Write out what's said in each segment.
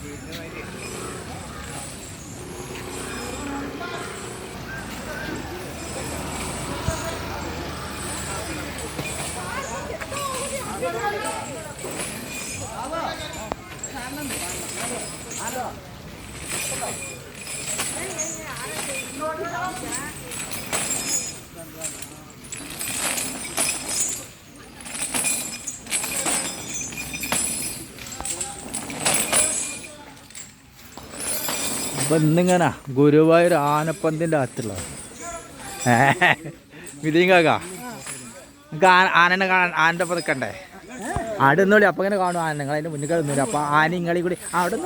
Yeah. അപ്പൊ ഇന്നിങ്ങനെ ഗുരുവായൂർ ആനപ്പന്തിന്റെ അകത്തുള്ള വിധിങ്ങാക്ക നിങ്ങൾക്ക് ആനനെ കാണാൻ ആനന്റെ ഒപ്പം നിൽക്കണ്ടേ അവിടെ നിന്നോളി അപ്പം ഇങ്ങനെ കാണും ആന നിങ്ങൾ അതിന്റെ മുന്നിൽ നിന്നില്ല അപ്പം ആനിങ്ങളി കൂടി അവിടെ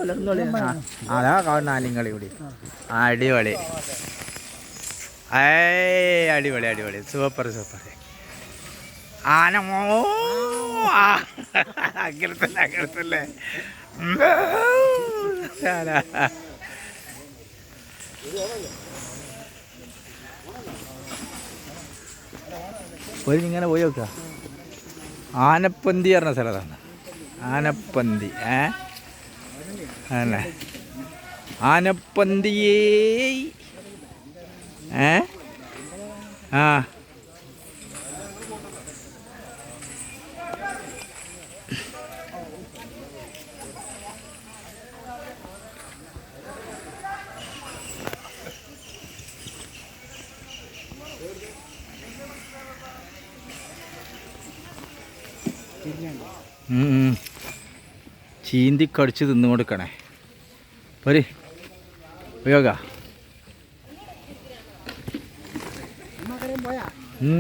അതാ കാണുന്ന ആനിങ്ങളി കൂടി. അടിപൊളി. ഏ അടിപൊളി അടിപൊളി. Super super. ആന മോ ആ, അങ്ങനെ തന്നെ അങ്ങനെ തന്നെ. ഒരു ഇങ്ങനെ പോയി നോക്കുക ആനപ്പന്തി പറഞ്ഞ സ്ഥലത്താണ് ആനപ്പന്തി ഏ? അല്ലേ ആനപ്പന്തിയേ ഏ? ആ. ചീന്തി കടിച്ച് തിന്നു കൊടുക്കണേ പോര്. ഉപയോഗ.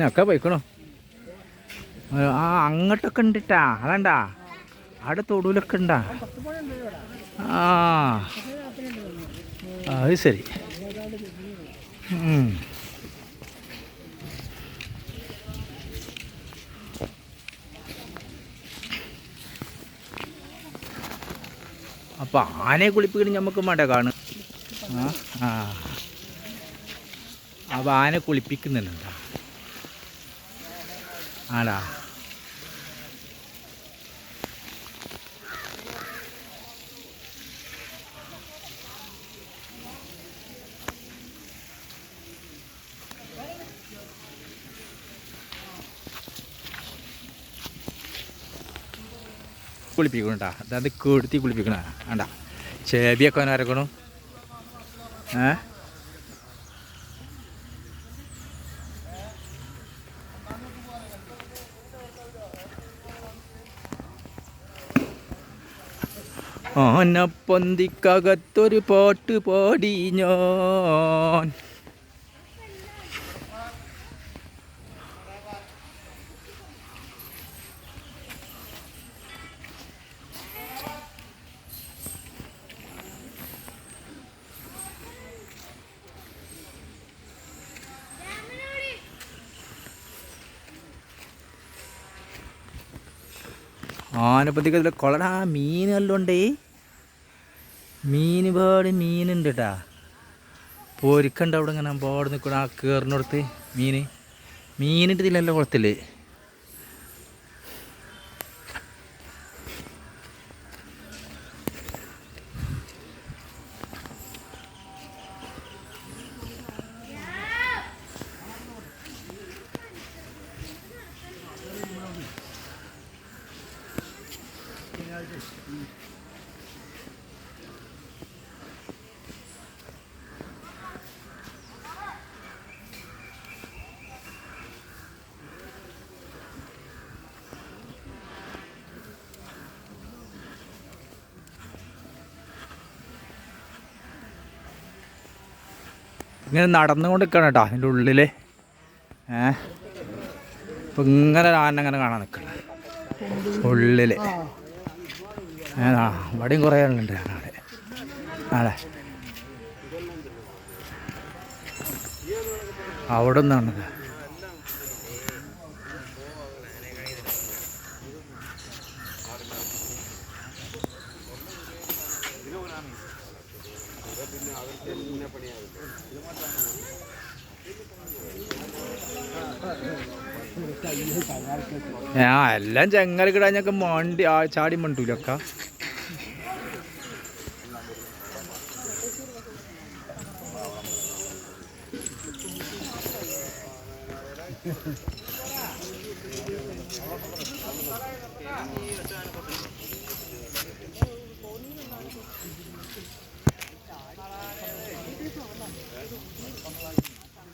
ഒക്കെ പോയിക്കണോ. ആ അങ്ങോട്ടൊക്കെ ഉണ്ടിട്ടാ. അതാണ്ടാ. അവിടെ തൊടുവിലൊക്കെ ഉണ്ടാ. ആ. അത് ശരി. അപ്പൊ ആനയെ കുളിപ്പിക്കണം നമുക്ക് മട കാണും ആ ആ. അപ്പൊ ആന കുളിപ്പിക്കുന്നുണ്ടാ. ആടാ. കുളിപ്പിക്കണട്ടാ. അതായത് കെടുത്തി കുളിപ്പിക്കണ. വേണ്ട ചേബിയൊക്കെ അവൻ അരക്കണം. ഏ? ആനപ്പന്തിക്കകത്തൊരു പാട്ട് പാടി ഞാൻ. ആനപ്പന്തിക്കത്തിലെ കൊളടാ മീൻ നല്ലോണ്ടേ മീൻ പാട് മീനുണ്ട് കേട്ടാ പൊരിക്കണ്ട അവിടെ ഇങ്ങനെ പാട് നിൽക്കണം ആ കയറിനടുത്ത് മീൻ. മീനിട്ടില്ലല്ലോ കുളത്തിൽ ഇങ്ങനെ നടന്നുകൊണ്ട് നിൽക്കണം കേട്ടോ അതിന്റെ ഉള്ളിൽ ഏ? ഇപ്പം ഇങ്ങനെ ഒരു ആന അങ്ങനെ കാണാൻ നിൽക്കണം ഉള്ളിൽ ഏതാ ഇവിടെയും കുറേ ആളുണ്ട്. അവിടെ അതെ. അവിടെ നിന്നാണത് ആ എല്ലാം ചെങ്ങലക്കിടാൻ ഞങ്ങൾക്ക് മണ്ടി ചാടി മണ്ടൂലൊക്ക